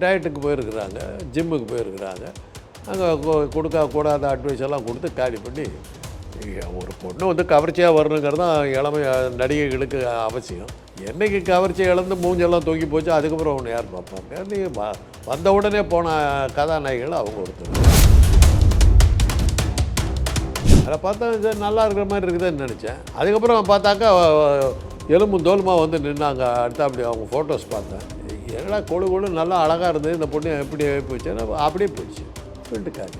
டயட்டுக்கு போயிருக்கிறாங்க ஜிம்முக்கு போயிருக்கிறாங்க. அங்கே கொடுக்க கூடாத அட்வைஸ் எல்லாம் கொடுத்து காலி பண்ணி ஒரு பொண்ணு வந்து கவர்ச்சியாக வரணுங்கிறது தான் இளமை நடிகைகளுக்கு அவசியம். என்னைக்கு கவர்ச்சி இழந்து மூஞ்செல்லாம் தூக்கி போச்சு அதுக்கப்புறம் ஒன்று யார் பார்ப்பாங்க? நீ வ- வந்த உடனே போன கதாநாயகிகள் அவங்க ஒருத்தர். அதை பார்த்தா இது நல்லா இருக்கிற மாதிரி இருக்குதுன்னு நினச்சேன். அதுக்கப்புறம் பார்த்தாக்கா எலும்பு எலும்பும் வந்து நின்னாங்க. அடுத்து அப்படி அவங்க ஃபோட்டோஸ் பார்த்தேன். எல்லாம் கொழு கொழு நல்லா அழகாக இருந்தது. இந்த பொண்ணு எப்படி போச்சு? அப்படியே போச்சு. வீட்டுக்காரு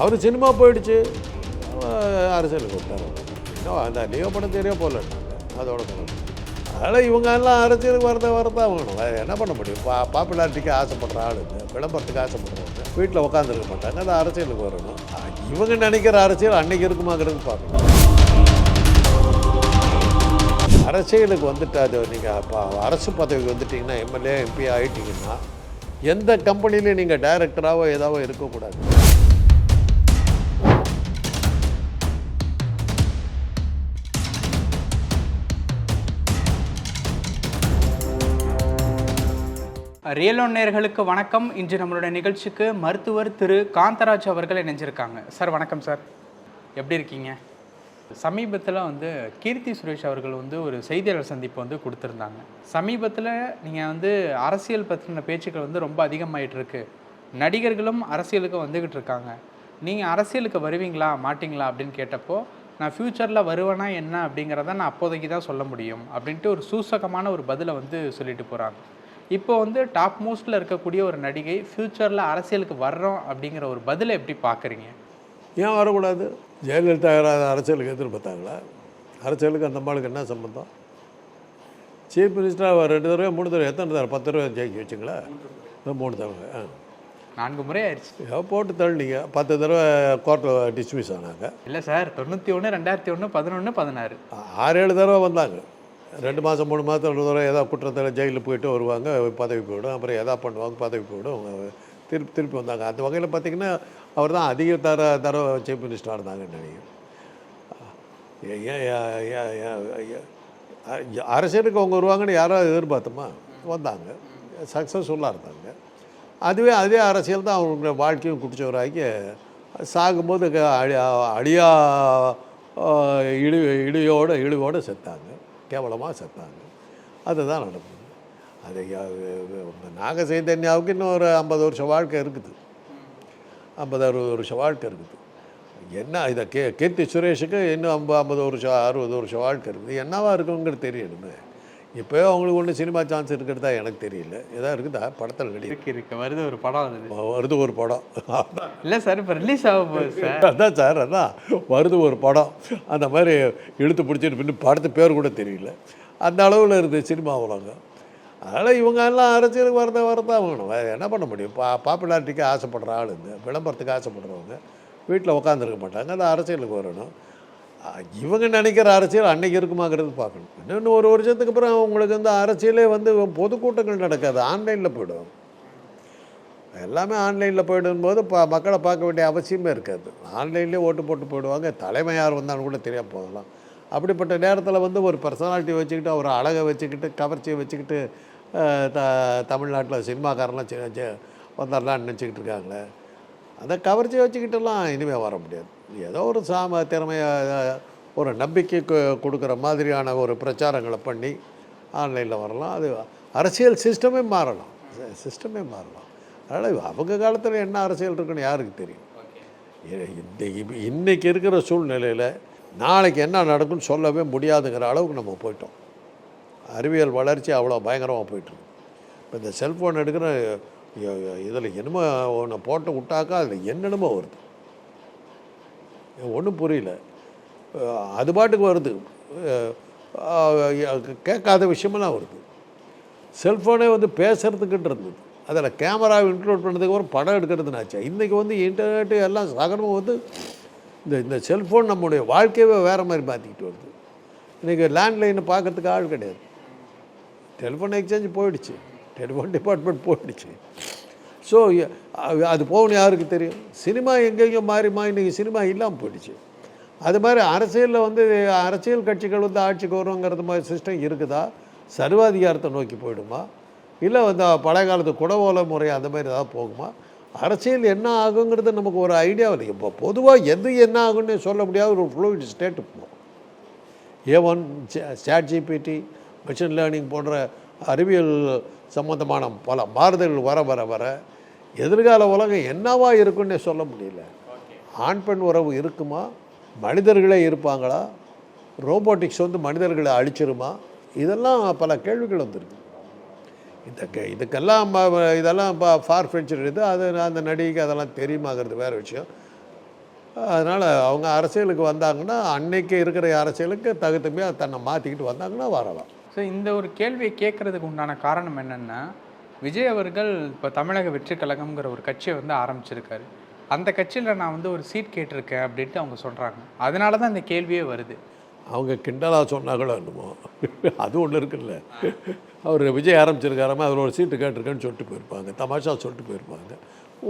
அவர் சினிமா போயிடுச்சு. அரசியலுக்கு விட்டார் இன்னும் அந்த லியோ படம் தெரிய போல. அதோட படம் அதனால் இவங்க எல்லாம் அரசியலுக்கு வரத வரதான் வேணும் வேறு என்ன பண்ண முடியும்? பா பாப்புலாரிட்டிக்கு ஆசைப்படுற ஆளுங்க விளம்பரத்துக்கு ஆசைப்படுறவங்க. வீட்டில் உட்காந்துருக்க மாட்டாங்க. அது அரசியலுக்கு வரணும். இவங்க நினைக்கிற அரசியல் அன்னைக்கு இருக்குமாங்கிறது பார்க்கணும். அரசியலுக்கு வந்துட்டு அது நீங்கள் இப்போ அரசு பதவிக்கு வந்துட்டிங்கன்னா எம்எல்ஏ எம்பி ஆகிட்டிங்கன்னா எந்த கம்பெனிலையும் நீங்கள் டைரக்டராகவோ ஏதாவோ இருக்கக்கூடாது. ரியல் நேர்களுக்கு நேயர்களுக்கு வணக்கம். இன்று நம்மளுடைய நிகழ்ச்சிக்கு மருத்துவர் திரு. காந்தராஜ் அவர்கள் இணைஞ்சிருக்காங்க. சார் வணக்கம் சார். எப்படி இருக்கீங்க? சமீபத்தில் வந்து கீர்த்தி சுரேஷ் அவர்கள் வந்து ஒரு செய்தியாளர் சந்திப்பு வந்து கொடுத்துருந்தாங்க. சமீபத்தில் நீங்கள் வந்து அரசியல் பற்றின பேச்சுக்கள் வந்து ரொம்ப அதிகமாயிட்டு இருக்கு. நடிகர்களும் அரசியலுக்கு வந்துக்கிட்டு இருக்காங்க. நீங்கள் அரசியலுக்கு வருவீங்களா? மாட்டிங்களா? அப்படின்னு கேட்டப்போ நான் ஃப்யூச்சரில் வருவேனா என்ன? அப்படிங்கிறத நான் அப்போதைக்கு தான் சொல்ல முடியும் அப்படின்ட்டு ஒரு சூசகமான ஒரு பதிலை வந்து சொல்லிட்டு போகிறாங்க இப்போ வந்து டாப் மோஸ்ட்டில் இருக்கக்கூடிய ஒரு நடிகை ஃப்யூச்சரில் அரசியலுக்கு வர்றோம் அப்படிங்கிற ஒரு பதிலை எப்படி பார்க்குறீங்க? ஏன் வரக்கூடாது? ஜெயலலிதா அரசியலுக்கு எதிர்பார்த்தாங்களா அரசியலுக்கு அந்த மாளுக்கு என்ன சம்பந்தம்? சீஃப் மினிஸ்டராக ரெண்டு தடவை மூணு தடவை எத்தனை தடவை? பத்து தடவை ஜெயிக்க வச்சுங்களா? மூணு தடவை ஆ. நான்கு முறை ஆயிடுச்சு. போட்டு தள்ளினீங்க பத்து தடவை கோர்ட்டில் டிஸ்மிஸ் ஆனாங்க. இல்லை சார் தொண்ணூற்றி ஒன்று ரெண்டாயிரத்தி ஒன்று பதினொன்று பதினாறு ஆறு ஏழு தடவை வந்தாங்க. ரெண்டு மாதம் மூணு மாதம் ரெண்டு தடவை ஏதாவது குற்றத்தில் ஜெயிலில் போயிட்டு வருவாங்க பதவி போயிடும். அப்புறம் எதா பண்ணுவாங்க பதவி போயிடும். திருப்பி திருப்பி வந்தாங்க. அந்த வகையில் பார்த்தீங்கன்னா அவர் தான் அதிக தர தர சீஃப் மினிஸ்டராக இருந்தாங்கன்னு நினைக்கிறேன். அரசியலுக்கு அவங்க வருவாங்கன்னு யாரோ எதிர்பார்த்தோமா? வந்தாங்க. சக்ஸஸ்ஃபுல்லாக இருந்தாங்க. அதுவே அதே அரசியல் தான் அவங்க வாழ்க்கையும் குடிச்சவராக்கி சாகும்போது க- அழியா இழி இழியோடு இழிவோடு செத்தாங்க. கேவலமாக செத்தாங்க. அதுதான் நடக்கும் அது நாக சைதன்யாவுக்கு இன்னும் ஒரு ஐம்பது வருஷம் வாழ்க்கை இருக்குது. ஐம்பது அறுபது வருஷம் வாழ்க்கை இருக்குது. என்ன இதை கே கீர்த்தி சுரேஷுக்கு இன்னும் ஐம்பது ஐம்பது வருஷம் அறுபது வருஷம் வாழ்க்கை இருக்குது. என்னவா இருக்குங்கிறது தெரியணுமே. இப்போயே அவங்களுக்கு ஒன்றும் சினிமா சான்ஸ் இருக்கிறதா எனக்கு தெரியல. ஏதா இருக்குதா? படத்தில் நடி இருக்கு இருக்கு. வருது ஒரு படம் வருது வருது ஒரு படம். இல்லை சார் இப்போ ரிலீஸ் ஆக போகுது சார். அதான் சார் அதான். வருது ஒரு படம். அந்த மாதிரி இழுத்து பிடிச்சிட்டு பின்னு படத்து பேர் கூட தெரியல. அந்த அளவில் இருக்குது சினிமா உலகம். அதனால் இவங்க எல்லாம் அரசியலுக்கு வரத வரதான் வேணும். வேறு என்ன பண்ண முடியும்? பா பாப்புலாரிட்டிக்கு ஆசைப்படுற ஆளுங்க விளம்பரத்துக்கு ஆசைப்படுறவங்க வீட்டில் உட்காந்துருக்க மாட்டாங்க. அது அரசியலுக்கு வரணும். இவங்க நினைக்கிற அரசியல் அன்னைக்கு இருக்குமாங்கிறது பார்க்கணும். இன்னொன்று ஒரு வருஷத்துக்கு அப்புறம் உங்களுக்கு வந்து அரசியலே வந்து பொதுக்கூட்டங்கள் நடக்காது. ஆன்லைனில் போயிடும். எல்லாமே ஆன்லைனில் போயிடும்போது பா மக்களை பார்க்க வேண்டிய அவசியமே இருக்காது. ஆன்லைன்லேயே ஓட்டு போட்டு போயிடுவாங்க. தலைமை யார் வந்தாலும் கூட தெரியாம போகலாம். அப்படிப்பட்ட நேரத்தில் வந்து ஒரு பர்சனாலிட்டி வச்சுக்கிட்டு ஒரு அழகை வச்சுக்கிட்டு கவர்ச்சியை வச்சுக்கிட்டு த தமிழ்நாட்டில் சினிமாக்காரெல்லாம் சி- நினச்சிக்கிட்டு இருக்காங்களே. அதை கவர்ச்சி வச்சுக்கிட்டெல்லாம் இனிமேல் வர முடியாது. ஏதோ ஒரு சாம திறமையை ஒரு நம்பிக்கை கொடுக்குற மாதிரியான ஒரு பிரச்சாரங்களை பண்ணி ஆன்லைனில் வரலாம். அது அரசியல் சிஸ்டமே மாறலாம். சிஸ்டமே மாறலாம். அதனால் அவங்க காலத்தில் என்ன அரசியல் இருக்குன்னு யாருக்கு தெரியும்? இந்த இப்ப இன்னைக்கு இருக்கிற சூழ்நிலையில் நாளைக்கு என்ன நடக்கும்னு சொல்லவே முடியாதுங்கிற அளவுக்கு நம்ம போயிட்டோம். அறிவியல் வளர்ச்சி அவ்வளோ பயங்கரமாக போயிட்டுருக்கு. இப்போ இந்த செல்ஃபோன் எடுக்கிற இதில் என்னமோ ஒன்று போட்டு விட்டாக்கா அதில் என்னென்னமோ வருது. ஒன்றும் புரியல. அது பாட்டுக்கு வருது. கேட்காத விஷயமெல்லாம் வருது. செல்ஃபோனே வந்து பேசுகிறதுக்கிட்டு இருந்தது. அதில் கேமராவை இன்க்ளூட் பண்ணதுக்கு அப்புறம் படம் எடுக்கிறதுனாச்சு இன்றைக்கி வந்து இன்டர்நெட்டு எல்லாம் சகனமும் வந்து இந்த இந்த செல்ஃபோன் நம்முடைய வாழ்க்கையவே வேறு மாதிரி மாற்றிக்கிட்டு வருது. இன்றைக்கி லேண்ட்லைனை பார்க்கறதுக்கு ஆள் கிடையாது. டெலிஃபோன் எக்ஸ்சேஞ்ச் போயிடுச்சு. டெலிஃபோன் டிபார்ட்மெண்ட் போயிடுச்சு. ஸோ அது போகணும் யாருக்கு தெரியும்? சினிமா எங்கெங்கேயோ மாறிமா இன்றைக்கி சினிமா இல்லாமல் போயிடுச்சு. அது மாதிரி அரசியலில் வந்து அரசியல் கட்சிகள் வந்து ஆட்சிக்கு வருங்கிறது மாதிரி சிஸ்டம் இருக்குதா? சர்வாதிகாரத்தை நோக்கி போயிடுமா? இல்லை வந்து பழைய காலத்து குடவோல முறை அந்த மாதிரி ஏதாவது போகுமா? அரசியல் என்ன ஆகுங்கிறது நமக்கு ஒரு ஐடியா இல்லை இப்போ பொதுவாக எது என்ன ஆகுன்னு சொல்ல முடியாத ஒரு ஃப்ளூயிட் ஸ்டேட்டு போகும். A one chat GPT machine learning போன்ற அறிவியல் சம்பந்தமான பல மாறுதல்கள் வர வர வர எதிர்கால உலகம் என்னவா இருக்குன்னே சொல்ல முடியல. ஆண் பெண் உறவு இருக்குமா? மனிதர்களே இருப்பாங்களா? ரோபோட்டிக்ஸ் வந்து மனிதர்களை அழிச்சிருமா? இதெல்லாம் பல கேள்விகள் வந்திருக்கு. இந்த கே- இதுக்கெல்லாம் இதெல்லாம் இப்போ ஃபார் இது அது அந்த நடிகைக்கு அதெல்லாம் தெரியுமாங்கிறது வேறு விஷயம். அதனால் அவங்க அரசியலுக்கு வந்தாங்கன்னா அன்னைக்கு இருக்கிற அரசியலுக்கு தகுத்தமையாக தன்னை மாற்றிக்கிட்டு வந்தாங்கன்னா வரலாம். ஸோ இந்த ஒரு கேள்வியை கேட்கறதுக்கு உண்டான காரணம் என்னென்னா விஜய் அவர்கள் இப்போ தமிழக வெற்றி கழகம்ங்கிற ஒரு கட்சியை வந்து ஆரம்பிச்சிருக்காரு. அந்த கட்சியில் நான் வந்து ஒரு சீட் கேட்டிருக்கேன் அப்படின்ட்டு அவங்க சொல்கிறாங்க அதனால தான் இந்த கேள்வியே வருது. அவங்க கிண்டலாக சொன்னாங்களோ என்னமோ. அது ஒன்று இருக்குல்ல. அவர் விஜய் ஆரம்பிச்சிருக்காராம? அதில் ஒரு சீட்டு கேட்டிருக்கேன்னு சொல்லிட்டு போயிருப்பாங்க. தமாஷா சொல்லிட்டு போயிருப்பாங்க.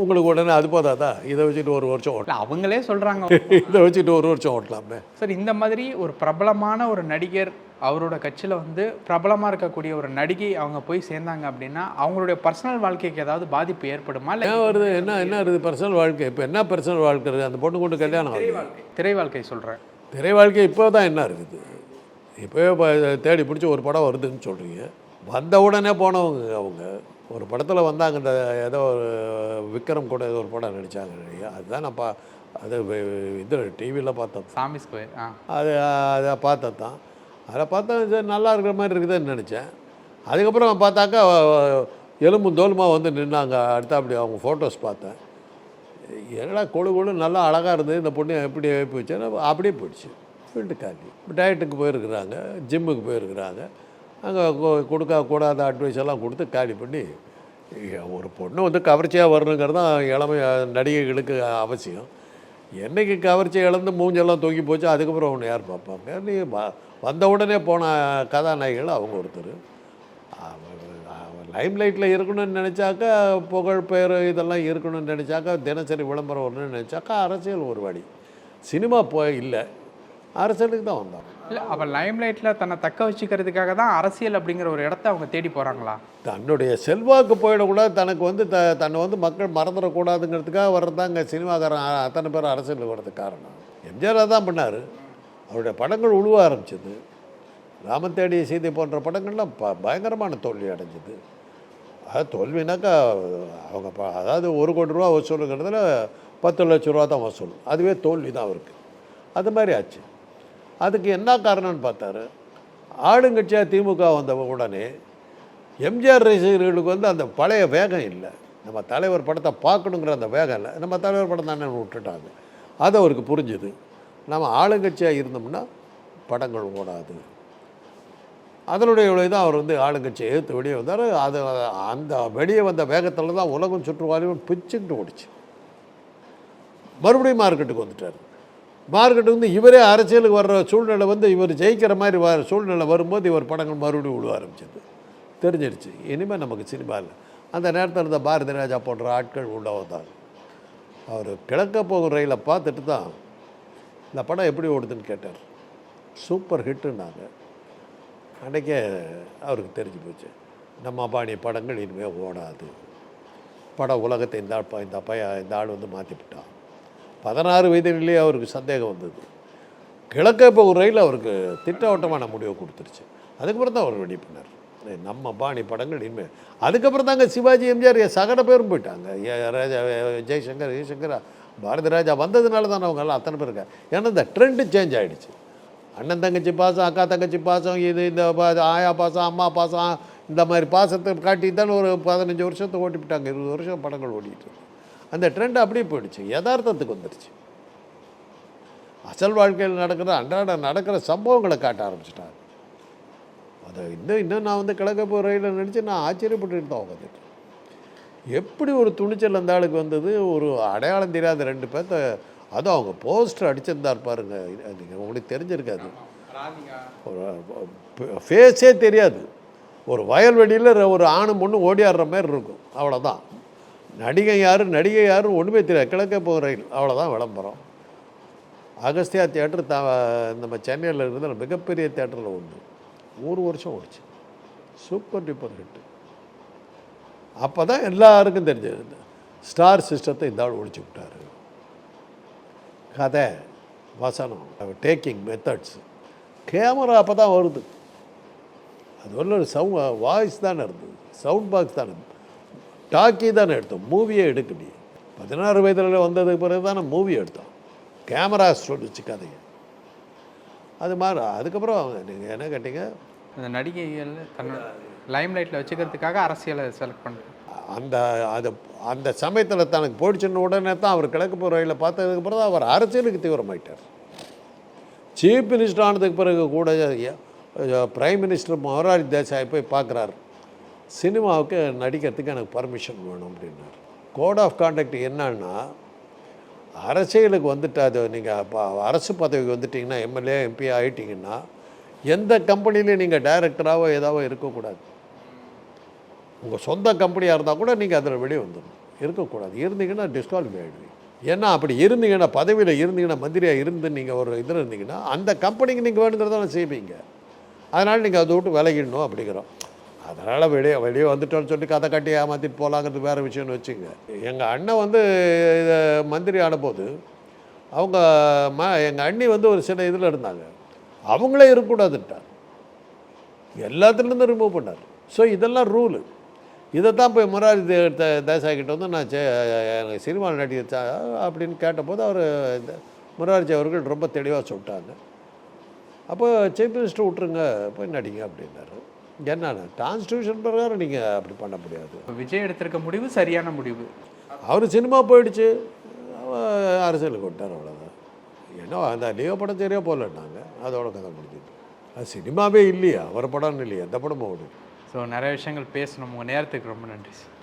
உங்களுக்கு உடனே அது போதாதா? இதை வச்சுட்டு ஒரு வருஷம் ஓட்டலாம். அவங்களே சொல்கிறாங்க இதை வச்சுட்டு ஒரு வருஷம் ஓட்டலாமே. சார் இந்த மாதிரி ஒரு பிரபலமான ஒரு நடிகர் அவரோட கட்சியில் வந்து பிரபலமாக இருக்கக்கூடிய ஒரு நடிகை அவங்க போய் சேர்ந்தாங்க அப்படின்னா அவங்களுடைய பர்சனல் வாழ்க்கைக்கு ஏதாவது பாதிப்பு ஏற்படுமா? இல்லை ஏன் வருது? என்ன என்ன இருக்குது பர்சனல் வாழ்க்கை? இப்போ என்ன பர்சனல் வாழ்க்கை இருக்குது? அந்த பொண்ணு கொண்டு கல்யாணம் திரை வாழ்க்கை சொல்கிறேன் திரை வாழ்க்கை இப்போ தான் என்ன இருக்குது? இப்போவே இப்போ தேடி பிடிச்சி ஒரு படம் வருதுன்னு சொல்கிறீங்க வந்த உடனே போனவங்க அவங்க. ஒரு படத்தில் வந்தாங்க இந்த ஏதோ ஒரு விக்ரம் கூட ஏதோ ஒரு படம் நடித்தாங்க இல்லையா? அதுதான் நான் பா அது இது டிவியில் பார்த்தேன் சாமி ஸ்கொயர் அது அதை பார்த்தது தான். அதை பார்த்தா சரி நல்லா இருக்கிற மாதிரி இருக்குதுன்னு நினச்சேன். அதுக்கப்புறம் பார்த்தாக்கா எலும்பு தோலுமா வந்து நின்னாங்க. அடுத்து அப்படி அவங்க ஃபோட்டோஸ் பார்த்தேன். என்னடா கொழு கொழு நல்லா அழகாக இருந்தது. இந்த பொண்ணு எப்படி வச்சேன்னா அப்படியே போயிடுச்சு. ஃபீல்டு காலி டயட்டுக்கு போயிருக்கிறாங்க ஜிம்முக்கு போயிருக்கிறாங்க. அங்கே கொடுக்க கூடாத அட்வைஸ் எல்லாம் கொடுத்து காலி பண்ணி ஒரு பொண்ணு வந்து கவர்ச்சியாக வரணுங்கிறது தான் இளமை நடிகைகளுக்கு அவசியம். என்னைக்கு கவர்ச்சி இழந்து மூஞ்செல்லாம் தூக்கி போச்சு அதுக்கப்புறம் அவனை யார் பார்ப்பாங்க? நீ வ- வந்த உடனே போன கதாநாயகிகள் அவங்க ஒருத்தர். லைம் லைட்டில் இருக்கணும்னு நினச்சாக்கா புகழ் பெயர் இதெல்லாம் இருக்கணும்னு நினச்சாக்கா தினசரி விளம்பரம் வரணும்னு நினச்சாக்கா அரசியல் ஒரு வழி. சினிமா போய் இல்லை அரசியலுக்கு தான் வந்தாங்க. இல்லை அப்போ லைம் லைட்டில் தன்னை தக்க வச்சுக்கிறதுக்காக தான் அரசியல் அப்படிங்கிற ஒரு இடத்த அவங்க தேடி போகிறாங்களா தன்னுடைய செல்வாக்கு போயிடக்கூடாது. தனக்கு வந்து த தன்னை வந்து மக்கள் மறந்துடக்கூடாதுங்கிறதுக்காக வர்றதாங்க சினிமாக்காரன் அத்தனை பேர் அரசியலுக்கு வர்றதுக்கு காரணம். எம்ஜிஆர் தான் பண்ணார். அவருடைய படங்கள் உழுவ ஆரம்பிச்சது. ராமன் தேடிய சீதை போன்ற படங்கள்லாம் ப பயங்கரமான தோல்வி அடைஞ்சது. அது தோல்வினாக்கா அவங்க ப அதாவது ஒரு கோடி ரூபா வசூலுங்கிறதுல பத்து லட்ச ரூபா தான் வசூல். அதுவே தோல்வி தான் அவருக்கு. அது மாதிரி ஆச்சு. அதுக்கு என்ன காரணம்னு பார்த்தாரு? ஆளுங்கட்சியாக திமுக வந்த உடனே எம்ஜிஆர் ரசிகர்களுக்கு வந்து அந்த பழைய வேகம் இல்லை. நம்ம தலைவர் படத்தை பார்க்கணுங்கிற அந்த வேகம் இல்லை. நம்ம தலைவர் படம் தானே விட்டுட்டாங்க. அது அவருக்கு புரிஞ்சுது. நம்ம ஆளுங்கட்சியாக இருந்தோம்னா படங்கள் ஓடாது. அதனுடைய விளைவு தான் அவர் வந்து ஆளுங்கட்சியை ஏற்று வெளியே வந்தார். அது அந்த வெளியே வந்த வேகத்தில் தான் உலகம் சுற்றுவாலையும் பிச்சுக்கிட்டு ஓடிச்சு. மறுபடியும் மார்க்கெட்டுக்கு வந்துட்டார். மார்க்கெட்டு வந்து இவரே அரசியலுக்கு வர்ற சூழ்நிலை வந்து இவர் ஜெயிக்கிற மாதிரி வர சூழ்நிலை வரும்போது இவர் படங்கள் மறுபடியும் விழுவ ஆரம்பிச்சது. தெரிஞ்சிடுச்சு. இனிமேல் நமக்கு சினிமா இல்லை. அந்த நேரத்தில் இருந்த பாரதி ராஜா போன்ற ஆட்கள் உள்ள அவர் கிழக்க போகும் ரயிலை பார்த்துட்டு தான் இந்த படம் எப்படி ஓடுதுன்னு கேட்டார். சூப்பர் ஹிட்டுன்னாங்க. அன்றைக்கே அவருக்கு தெரிஞ்சு போச்சு. நம்ம பாணி படங்கள் இனிமேல் ஓடாது. படம் உலகத்தை இந்த ஆள் ப- இந்த பைய இந்த ஆள் வந்து மாற்றிவிட்டான் பதினாறு வயதிலேயே அவருக்கு சந்தேகம் வந்தது. கிழக்க போகும் ரயில் அவருக்கு திட்டவட்டமான முடிவை கொடுத்துருச்சு. அதுக்கப்புறம் தான் அவர் ரெடி பண்ணார் நம்ம பாணி படங்கள் இனிமேல் அதுக்கப்புறம் தாங்க சிவாஜி எம்ஜிஆர் சகட பேரும் போயிட்டாங்க. ஏ, ராஜா ஜெய்சங்கர் ஜெய்சங்கர் பாரதி ராஜா வந்ததுனால தான் அவங்க எல்லாம் அத்தனை பேர் இருக்காங்க. ஏன்னா இந்த ட்ரெண்டு சேஞ்ச் ஆகிடுச்சு அண்ணன் தங்கச்சி பாசம் அக்கா தங்கச்சி பாசம் இது இந்த பா- ஆயா பாசம் அம்மா பாசம் இந்த மாதிரி பாசத்தை காட்டி தான் ஒரு பதினஞ்சு வருஷத்தை ஓட்டிவிட்டாங்க. இருபது வருஷம் படங்கள் ஓடிட்டு அந்த ட்ரெண்ட் அப்படியே போயிடுச்சு. யதார்த்தத்துக்கு வந்துடுச்சு அசல் வாழ்க்கையில் நடக்கிற அன்றாட நடக்கிற சம்பவங்களை காட்ட ஆரம்பிச்சிட்டாங்க. அதை இன்னும் இன்னும் நான் வந்து கிழக்க போகிற ரயிலில் நினச்சி நான் ஆச்சரியப்பட்டுட்டு தான் உட்காந்துட்டு எப்படி ஒரு துணிச்சல் அந்த ஆளுக்கு வந்தது? ஒரு அடையாளம் தெரியாத ரெண்டு பேர்த்த அதுவும் அவங்க போஸ்டர் அடிச்சிருந்தார் பாருங்க. நீங்கள் உங்களுக்கு தெரிஞ்சிருக்காது. ஒரு ஃபேஸே தெரியாது. ஒரு வயல்வெளியில் ஒரு ஆணும் பொண்ணு ஓடியாடுற மாதிரி இருக்கும். அவ்வளோதான் நடிகை யார் நடிகை யார் ஒன்றுமே தெரியாது. கிழக்கே போகிற அவ்வளோதான் விளம்பரம். அகஸ்தியா தேட்டர் த நம்ம சென்னையில் இருந்த மிகப்பெரிய தேட்டரில் உண்டு ஒரு வருஷம் ஓடிச்சு. Super duper hit. அப்போ தான் எல்லாருக்கும் தெரிஞ்சது ஸ்டார் சிஸ்டத்தை இந்த ஆள் ஒழிச்சு விட்டாரு. கதை வசனம். டேக்கிங் மெத்தட்ஸ் கேமரா அப்போ தான் வருது. அது ஒரு சவு வாய்ஸ் தானே இருந்தது. சவுண்ட் பாக்ஸ் தானே டாக்கி தானே எடுத்தோம். மூவியே எடுக்கலையே பதினாறு வயதில் வந்ததுக்கு பிறகு தானே மூவி எடுத்தோம். கேமரா சொல்லிச்சு கதையை அது மாதிரி அதுக்கப்புறம் நீங்கள் என்ன கேட்டீங்க? அந்த நடிகைகள் தன்னோட லைம் லைட்டில் வச்சுக்கிறதுக்காக அரசியலை செலக்ட் பண்ணுறேன் அந்த அது அந்த சமயத்தில் தனக்கு போயிடுச்சுன்னு உடனே தான் அவர் கிழக்கு போகிற பார்த்ததுக்கு பிறகு அவர் அரசியலுக்கு தீவிரமாயிட்டார். சீஃப் மினிஸ்டர் ஆனதுக்கு பிறகு கூட பிரைம் மினிஸ்டர் மொராரி தேசாய் போய் பார்க்குறாரு. சினிமாவுக்கு நடிக்கிறதுக்கு எனக்கு பர்மிஷன் வேணும் அப்படின்னார். கோட் ஆஃப் கான்டக்ட் என்னன்னா அரசியலுக்கு வந்துட்டு அது நீங்கள் இப்போ அரசு பதவிக்கு வந்துட்டிங்கன்னா எம்எல்ஏ எம்பி ஆகிட்டிங்கன்னா எந்த கம்பெனிலையும் நீங்கள் டைரக்டராகவோ ஏதாவோ இருக்கக்கூடாது. உங்கள் சொந்த கம்பெனியாக இருந்தால் கூட நீங்கள் அதில் வெளியே வந்துடணும் இருக்கக்கூடாது. இருந்தீங்கன்னா டிஸ்குவாலிஃபை ஆகிடுவீங்க ஏன்னா அப்படி இருந்தீங்கன்னா பதவியில் இருந்தீங்கன்னா மந்திரியாக இருந்து நீங்கள் ஒரு இதில் இருந்தீங்கன்னா அந்த கம்பெனிக்கு நீங்கள் வேணுங்கிறதான செய்வீங்க. அதனால் நீங்கள் அதை விட்டு விலகிடணும் அப்படிங்கிறோம். அதனால் வெளியே வெளியே வந்துட்டோன்னு சொல்லி கதை கட்டி ஏமாற்றிட்டு போகலாங்கிறது வேறு விஷயம்னு வச்சுங்க எங்கள் அண்ணன் வந்து இதை மந்திரி ஆனபோது அவங்க ம எங்கள் அண்ணி வந்து ஒரு சில இதில் இருந்தாங்க. அவங்களே இருக்கக்கூடாதுட்டார் எல்லாத்துலேருந்து ரிமூவ் பண்ணார். ஸோ இதெல்லாம் ரூலு இதை தான் போய் முராரி தே- தேசாய் கிட்ட வந்து நான் எனக்கு சினிமாவில் நடிச்சா அப்படின்னு கேட்டபோது அவர் முராரிஜி அவர்கள் ரொம்ப தெளிவாக சொல்லிட்டாங்க. அப்போ சீஃப் மினிஸ்டர் விட்ருங்க போய் நடிங்க அப்படின்னாரு. என்னன்னா கான்ஸ்டியூஷன் பிரகாரம் நீங்கள் அப்படி பண்ண முடியாது. விஜய் எடுத்திருக்க முடிவு சரியான முடிவு. அவர் சினிமா போயிடுச்சு. அரசியலுக்கு விட்டார் அவ்வளோதான் ஏன்னா அந்த லியோ படம் சரியாக போகலன்னாங்க. அதோட கதை முடிஞ்சது. அது சினிமாவே இல்லையா. அவர் படம்னு இல்லையா. எந்த படமும் ஓடுது ஸோ நிறைய விஷயங்கள் பேசணும். உங்கள் நேரத்துக்கு ரொம்ப நன்றி சார்